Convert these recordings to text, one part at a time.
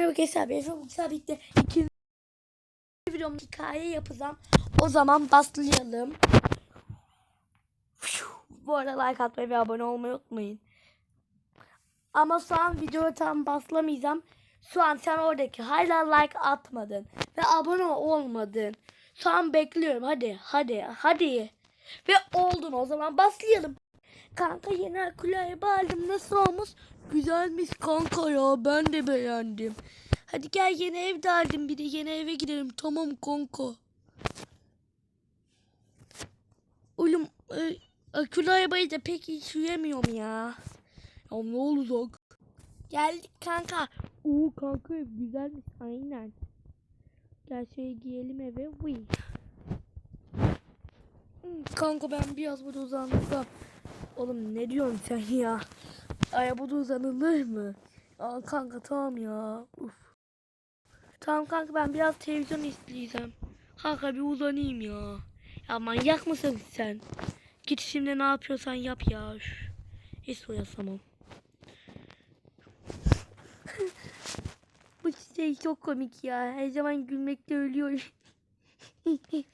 merhaba arkadaşlar. Ben çok güzel birlikte ikinci videomda hikaye yapacağım. O zaman başlayalım. Bu arada like atmayı ve abone olmayı unutmayın. Ama şu an videoya tam başlamayacağım. Şu an sen oradaki hala like atmadın ve abone olmadın. Şu an bekliyorum. Hadi, hadi, hadi. Ve oldun o zaman başlayalım. Kanka yeni kulağıma aldım. Nasıl olmuş? Güzelmiş kanka ya. Ben de beğendim. Hadi gel yeni ev de aldım bir de yeni eve gidelim. Tamam kanka. Oğlum e, akülü arabayı da pek hiç süremiyorum ya. Ya ne olacak? Geldik kanka. Oo kanka ev güzelmiş aynen. Gel şöyle giyelim eve. Vıy. Hmm, Kanka ben biraz burada uzandırsam. Oğlum ne diyorsun sen ya? Arabada uzanılır mı? Aa kanka tamam ya. Uf. Tamam kanka ben biraz televizyon izleyeceğim. Kanka bir uzanayım ya. Ya manyak mısın sen? Git şimdi ne yapıyorsan yap ya. Üf. Hiç uyasamam. Bu şey çok komik ya. Her zaman gülmekte ölüyorum.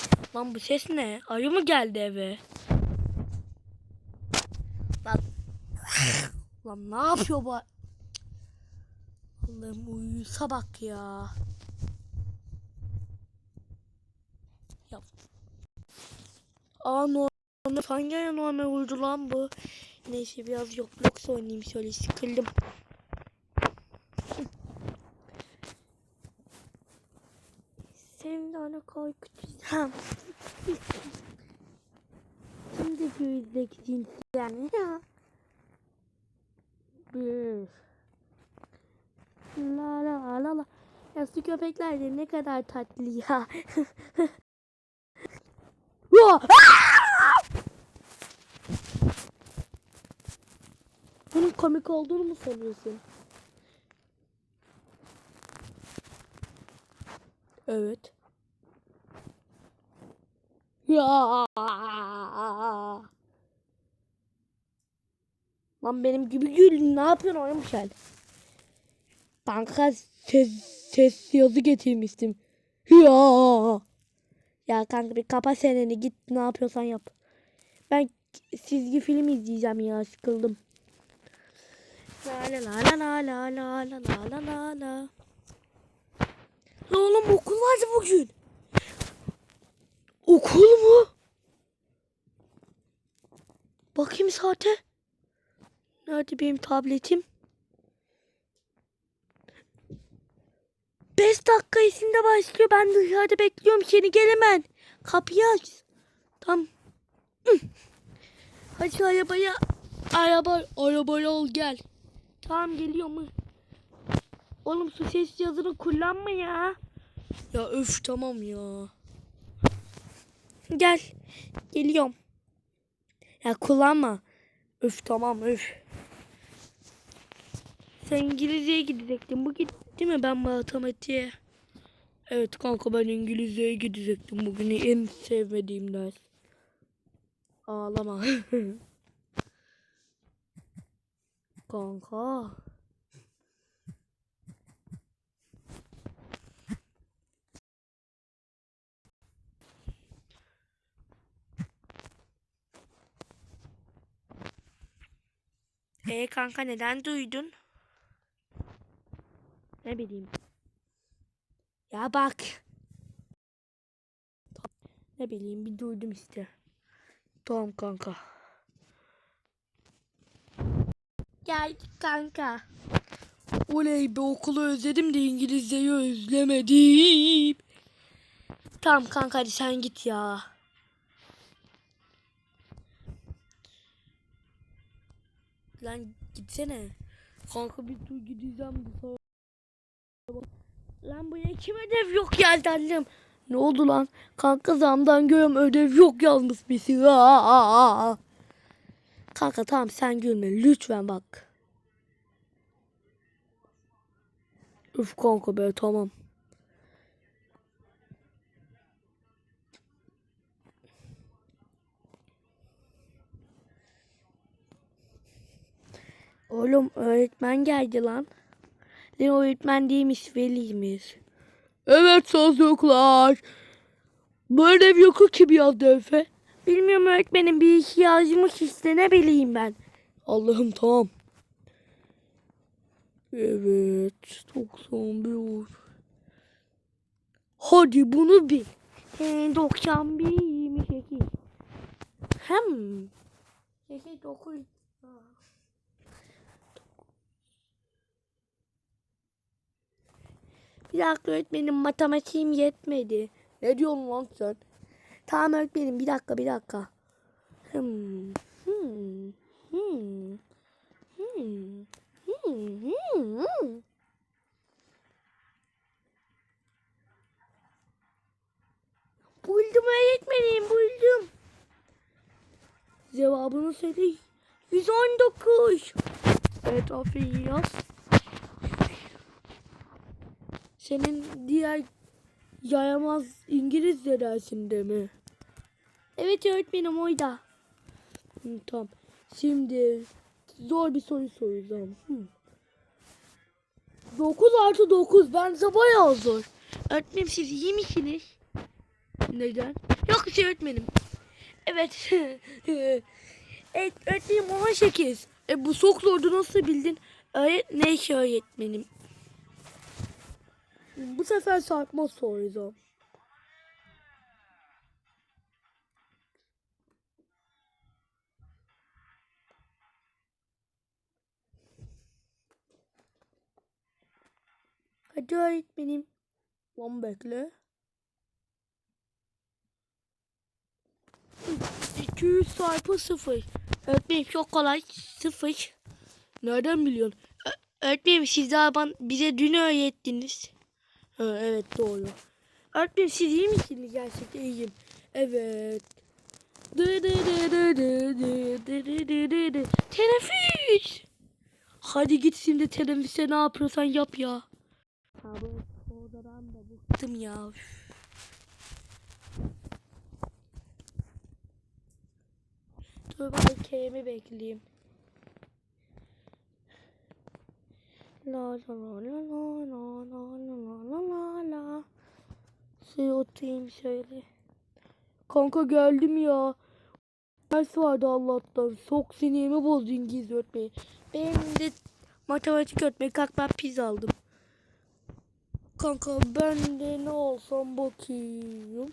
Lan bu ses ne? Ayı mı geldi eve? Lan. Lan ne yapıyor bu? Allah'ım uyusa bak ya. Yap. Aa normal. Hangi normal uyudu lan bu? Neyse biraz Roblox oynayayım şöyle sıkıldım. Seni de ona korkutacağım. Şimdi göreceksin sen ya. Bir. La la la la. Ya su köpekler de ne kadar tatlı. Ya! Bunun komik olduğunu mu sanıyorsun? Evet. Ya. Lan benim gibi gül ne yapıyorsun oynamış hal? Banka ses, ses yazı getirmiştim. Ya. Ya kanka bir kapa seneni git ne yapıyorsan yap. Ben çizgi film izleyeceğim ya sıkıldım. La la la la la la la la la la la. La oğlum okul vardı bugün. Okul mu? Bakayım saate. Nerede benim tabletim? 5 dakika içinde başlıyor. Ben dışarıda bekliyorum seni gel hemen. Kapıyı aç. Hı. Hadi arabaya. Araba, arabayı al gel. Tamam geliyor mu? Oğlum su ses yazını kullanma ya. Ya öf tamam ya. Gel. Geliyorum. Ya kullanma. Öf tamam öf. Sen İngilizceye gidecektin. Bu gitti mi ben matematiğe? Evet kanka ben İngilizceye gidecektim. Bugün en sevmediğim ders. Ağlama. kanka. E kanka neden duydun? Ne bileyim. Ya bak. Ne bileyim bir duydum işte. Tamam kanka. Geldik kanka. Oley be okulu özledim de İngilizceyi özlemedim. Tamam kanka hadi sen git ya. Lan gitsene. Kanka bir dur gideceğim bu sonra. Lan bu kim ödev yok geldi annem. Ne oldu lan? Kanka zamdan görüyorum ödev yok yazmış birisi. Aa! Kanka tamam sen gülme lütfen bak. Üf kanka be tamam. Oğlum öğretmen geldi lan. Lan öğretmen değilmiş veliymiş. Evet çocuklar. Böyle ev yoku kim yazdı Efe? Bilmiyorum öğretmenim bir işi yazmış işte ne bileyim ben. Allah'ım tamam. Evet 91. Hadi bunu bil. Ee, 91 28. Hem. 89. Bir dakika öğretmenim matematiğim yetmedi. Ne diyorsun lan sen? Tamam öğretmenim bir dakika bir dakika. Hmm. Hmm. Hmm. Buldum öğretmenim buldum. Cevabını söyle. 119. Evet aferin yaz. Senin diğer yayamaz İngilizce dersinde mi? Evet öğretmenim oyda. Hı, tamam. Şimdi zor bir soru soracağım. Hı. 9 artı 9 bence bayağı zor. Öğretmenim siz iyi misiniz? Neden? Yok şey öğretmenim. Evet. evet öğretmenim 18. E bu zordu nasıl bildin? Öğret neyse öğretmenim. Bu sefer sarkma soracağım. Hadi öğretmenim. Lan bekle. 200 çarpı 0. Öğretmenim çok kolay. 0. Nereden biliyorsun? Öğretmenim siz daha ban- bize dün öğrettiniz. Evet doğru. Öğretmenim siz iyi misiniz gerçekten iyiyim. Evet. Teneffüs. Hadi git şimdi teneffüse ne yapıyorsan yap ya. Abi odadan da bıktım ya. Dur ben Kerem'i bekleyeyim. La la la la la la la la la la la. Şöyle oturayım şöyle. Kanka geldim ya. Ders vardı Allah'tan. Çok sinirimi bozdu İngilizce öğretmeni. Benim de matematik öğretmeni kalk ben pizza aldım. Kanka ben de ne olsam bakayım.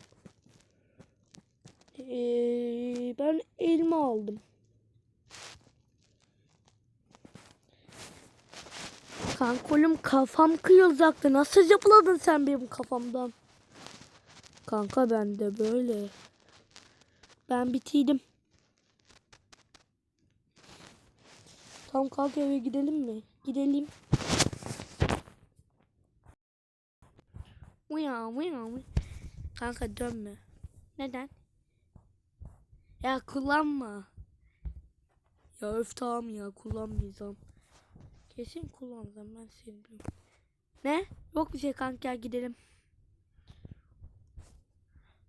Ee, ben elma aldım. Kanka oğlum kafam kıyılacaktı. Nasıl yapıladın sen benim kafamdan? Kanka ben de böyle. Ben bitirdim. Tamam kalk eve gidelim mi? Gidelim. Uya uya uya. Kanka dönme. Neden? Ya kullanma. Ya öf tamam ya kullanmayacağım. Kesin kullanacağım ben seni. Ne? Yok bir şey kanka gidelim.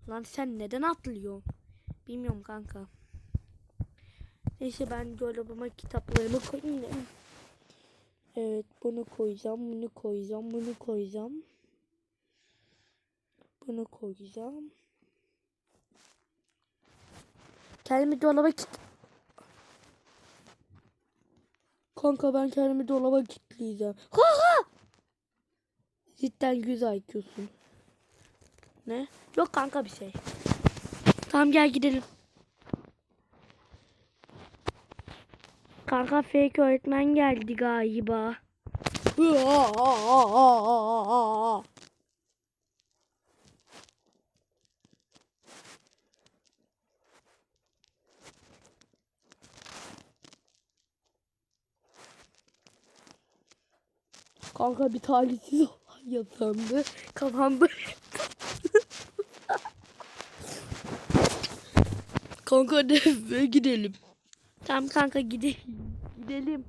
Lan sen neden atlıyorsun? Bilmiyorum kanka. Neyse ben dolabıma kitaplarımı koyayım. Evet bunu koyacağım, bunu koyacağım, bunu koyacağım. Bunu koyacağım. Kendimi dolaba kit... Kanka ben kendimi dolaba kilitleyeceğim. Kanka! Cidden güzel IQ'sun. Ne? Yok kanka bir şey. Tamam gel gidelim. Kanka fake öğretmen geldi galiba. Kanka bir talihsiz olay yaşandı. Kafamda. kanka hadi eve gidelim. Tamam kanka gidelim. Gidelim.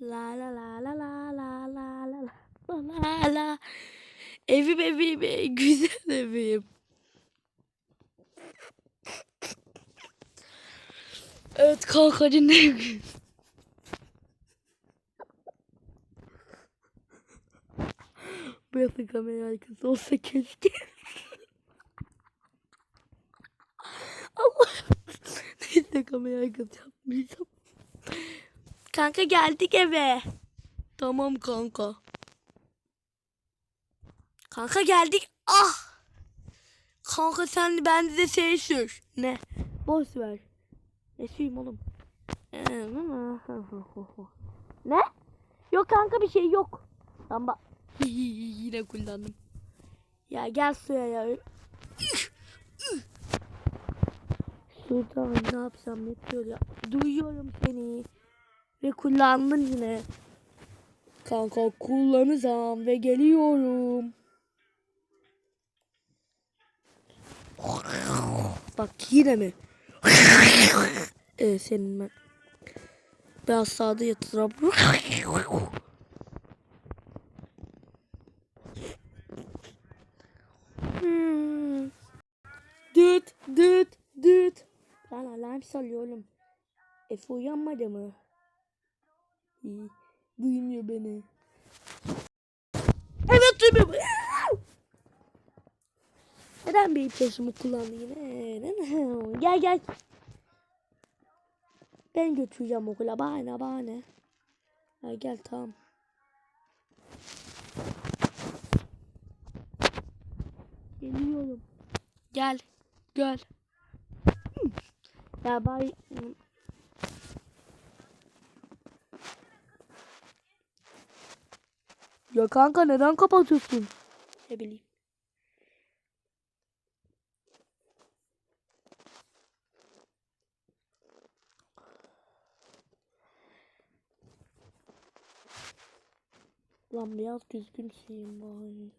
La la la la la la la la la la la Evim evim güzel evim. Evet kanka ne Burası kamera arkası olsa keşke. Allah. Neyse kamera arkası yapmayacağım. Kanka geldik eve. Tamam kanka. Kanka geldik. Ah. Kanka sen bende de şey. Ne? Boş ver. Ne süreyim oğlum? Ee, ne? Yok kanka bir şey yok. Ama yine kullandım. Ya gel suya ya. Şurada ne yapsam yapıyor ya. Duyuyorum seni. Ve kullandın yine. Kanka kullanacağım ve geliyorum. Bak yine mi? Evet senin ben. Biraz sağda yatırım. Efe uyanmadı mı? İyi. Duymuyor beni. Evet duymuyor. Neden benim peşimi kullandı yine? Gel gel. Ben götüreceğim okula. Bana ne bana ne. Ha, gel tamam. Geliyorum. Gel. Gel. Hı. Ya bay... Ya kanka neden kapatıyorsun? Ne bileyim. Lan biraz düzgünsün bari.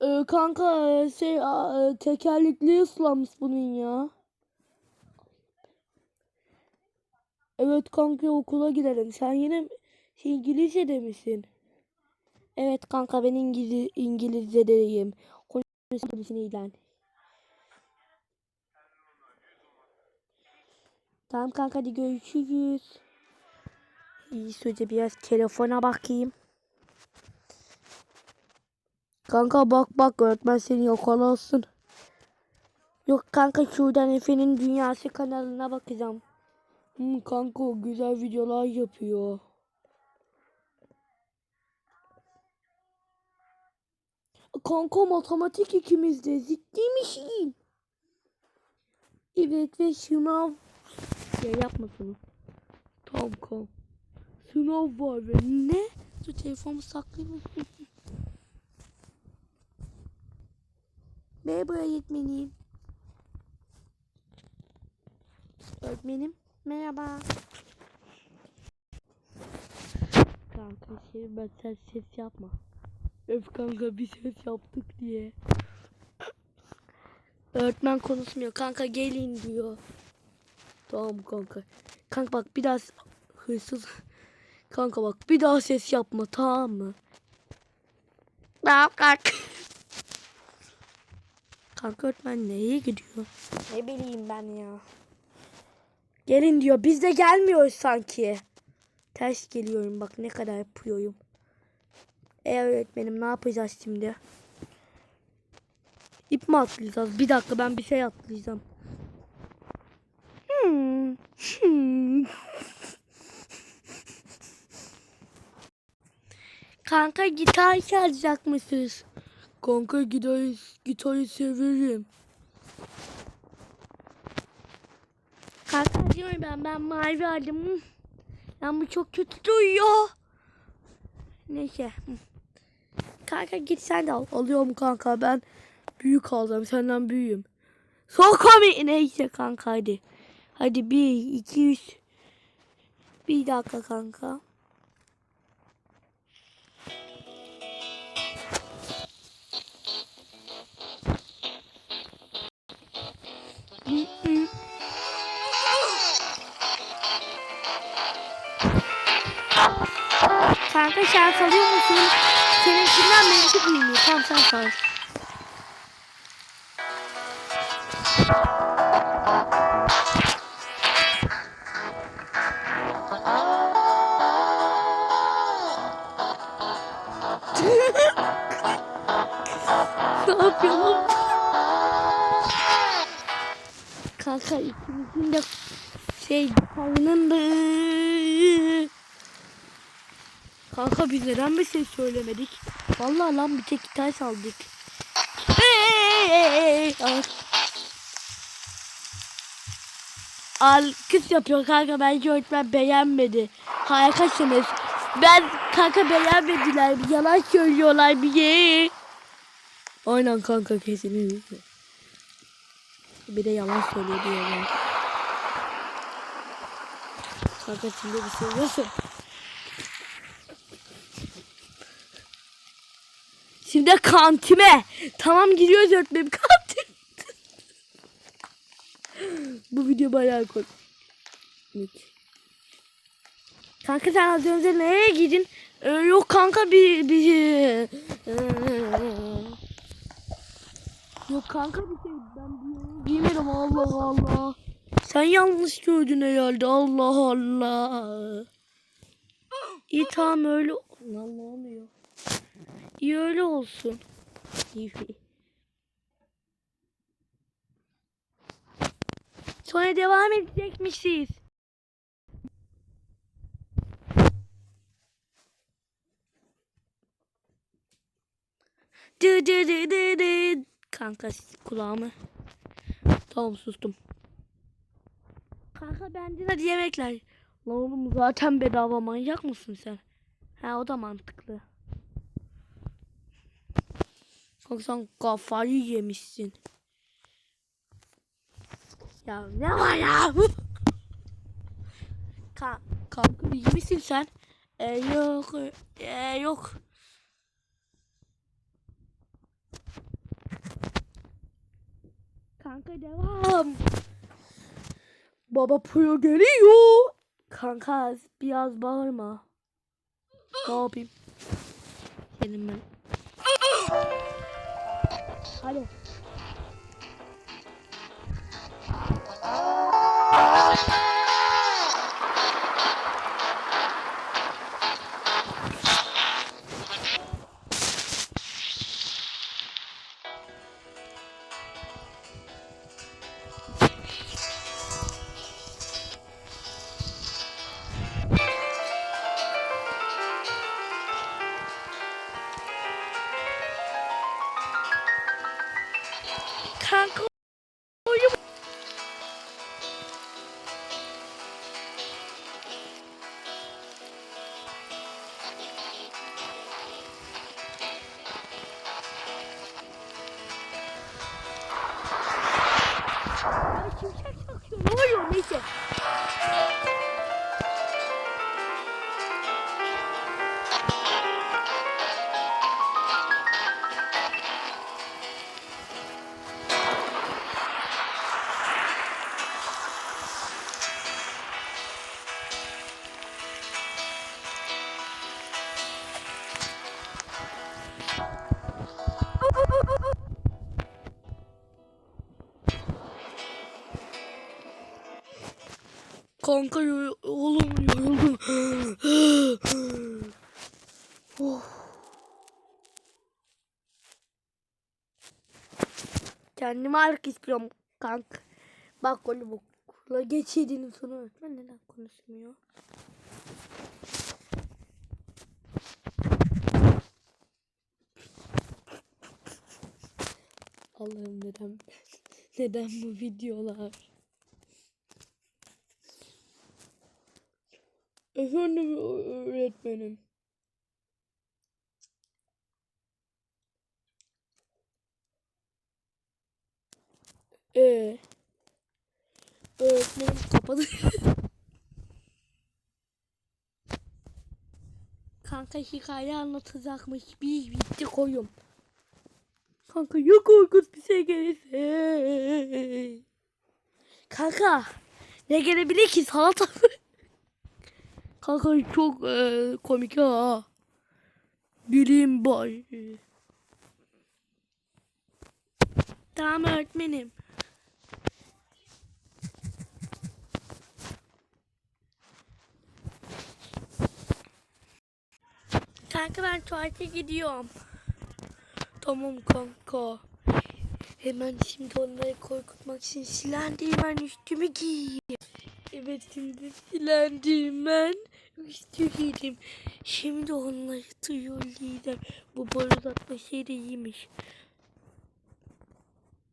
Ee, kanka şey a, e, tekerlekli ıslanmış bunun ya. Evet kanka okula gidelim. Sen yine şey, İngilizce misin? Evet kanka ben İngiliz İngilizce'deyim. Konuşuyorsun ilan. Tamam kanka hadi görüşürüz. İyi sözce biraz telefona bakayım. Kanka bak bak öğretmen seni yakalasın. Yok kanka şuradan Efe'nin Dünyası kanalına bakacağım. Hmm, kanka güzel videolar yapıyor. Kanka matematik ikimizde ciddi misin? Evet ve sınav. Ya yapma şunu. Tamam tamam. Sınav var ve ne? Dur telefonumu saklayayım. Merhaba öğretmenim. Öğretmenim merhaba. Kanka şey ben sen ses yapma. Öf kanka bir ses yaptık diye. Öğretmen konuşmuyor. Kanka gelin diyor. Tamam kanka. Kanka bak bir daha hırsız. Kanka bak bir daha ses yapma tamam mı? Tamam kanka. Kanka öğretmen neye gidiyor? Ne bileyim ben ya. Gelin diyor. Biz de gelmiyoruz sanki. Ters geliyorum bak ne kadar yapıyorum. E öğretmenim ne yapacağız şimdi? İp mi atlayacağız? Bir dakika ben bir şey atlayacağım. Hmm. Hmm. Kanka gitar çalacak mısınız? Kanka gitarı, gitarı severim. Kanka diyorum ben ben mavi aldım. Lan bu çok kötü duyuyor. Neyse. Kanka git sen de al. Alıyorum kanka ben büyük alacağım senden büyüğüm. Sok mi? Neyse kanka hadi. Hadi bir iki üç. Bir dakika kanka. Kanka şarkı alıyor musun? Benimki duymuyor. Tamam sen sor. ne yapıyor lan? Kanka ikimizin de şey karnında. Kanka biz neden bir şey söylemedik? Vallahi lan bir tek gitar saldık. Al. Al kız yapıyor kanka bence öğretmen beğenmedi. Harikasınız. Ben kanka beğenmediler. Bir yalan söylüyorlar bir ye. Aynen kanka kesinlikle. Bir de yalan söylüyor diyorlar. Kanka şimdi bir şey nasıl? Şimdi kantime. Tamam gidiyoruz öğretmenim kantin. Bu video bayağı komik. Kanka sen az önce nereye gidin? Ee, yok kanka bir bir Yok kanka bir şey ben giymedim Allah Allah. Sen yanlış gördün herhalde Allah Allah. İyi tamam öyle. Ne oluyor? İyi öyle olsun. Sonra devam edecekmişiz. Dı dı dı dı dı. Kanka kulağımı. Tamam sustum. Kanka bence de yemekler. Lan oğlum zaten bedava manyak mısın sen? Ha o da mantıklı. Kanka sen kafayı yemişsin. Ya ne var ya? Ka kanka iyi sen? Ee, yok. Ee, yok. Kanka devam. Baba Puyo geliyor. Kanka biraz bağırma. Ne yapayım? Senin ben. Hadi. Kanka oğlum yoruldum. Oh. Kendime ağırlık istiyorum kanka. Bak oğlum okula geçirdiğinin sonu öğretmen neden konuşmuyor? Allah'ım neden neden bu videolar? Efendim öğretmenim. Ee, öğretmenim kapadı. Kanka hikaye anlatacakmış. Bir bitti koyum. Kanka ya korkunç bir şey gelirse. Kanka ne gelebilir ki salata mı? Kanka çok e, komik ha. Bilim boy. Tamam öğretmenim. Kanka ben tuvalete gidiyorum. Tamam kanka. Hemen şimdi onları korkutmak için silendirmen üstümü giyeyim. Evet şimdi silendirmen üstü giydim. Şimdi onları trolleyelim. Bu barut atma şey de.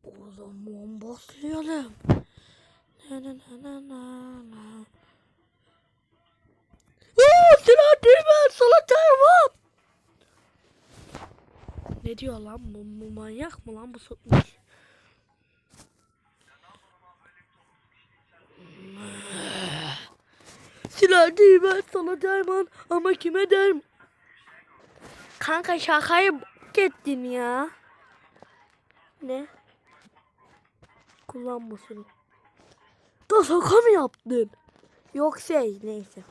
O zaman başlayalım. Na na na na na na. Aa, silendirmen sana termat. Ne diyor lan bu, bu manyak mı lan bu sokmuş? Değil ben sana derman ama kime derm? Kanka şakayı ettin ya. Ne? Kullanma şunu. Da şaka mı yaptın? Yok şey neyse.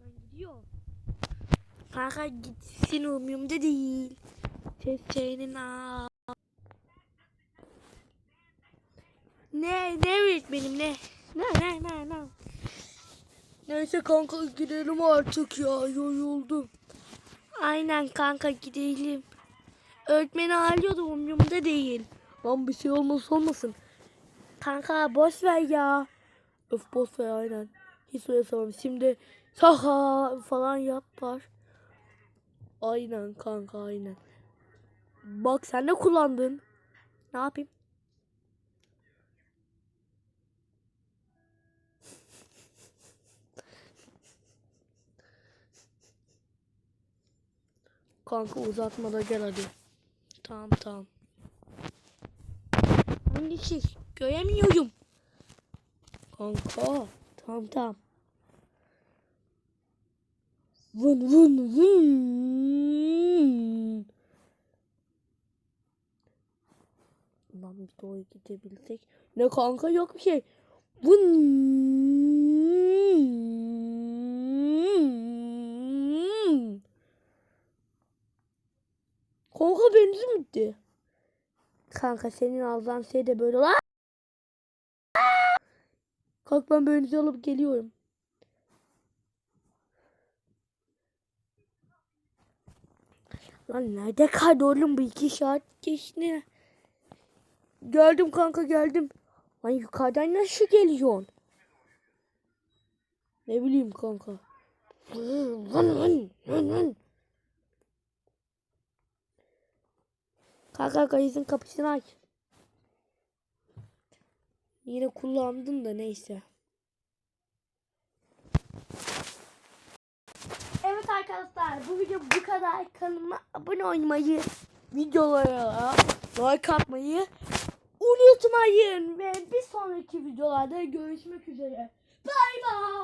Ben gidiyor. Kanka gitsin umurumda değil. Senin aa. Ne ne öğretmenim ne? Ne ne ne ne? Neyse kanka gidelim artık ya yoruldum. Aynen kanka gidelim. Öğretmeni ağlıyordu umurumda değil. Lan bir şey olmaz olmasın. Kanka boş ver ya. Öf boş ver aynen. Hiç öyle sormam. Şimdi saha falan yapar. Aynen kanka aynen. Bak sen de kullandın. Ne yapayım? Kanka uzatma da gel hadi. Tamam tamam. Hangisi? Göremiyorum. Kanka. Tamam tamam. Vın vın vın. Lan bir doğru gidebilsek. Ne kanka yok bir şey. Vın. Kanka benzin bitti. Kanka senin ağzından şey de böyle lan. Kalk ben benzin alıp geliyorum. Lan nerede kaldı oğlum bu iki saat geçti. Geldim kanka geldim. Lan yukarıdan nasıl geliyorsun? Ne bileyim kanka. Kanka kayısın kapısını aç. Yine kullandım da neyse. Evet arkadaşlar bu video bu kadar. Kanalıma abone olmayı, videolara like atmayı unutmayın. Ve bir sonraki videolarda görüşmek üzere. Bye bye.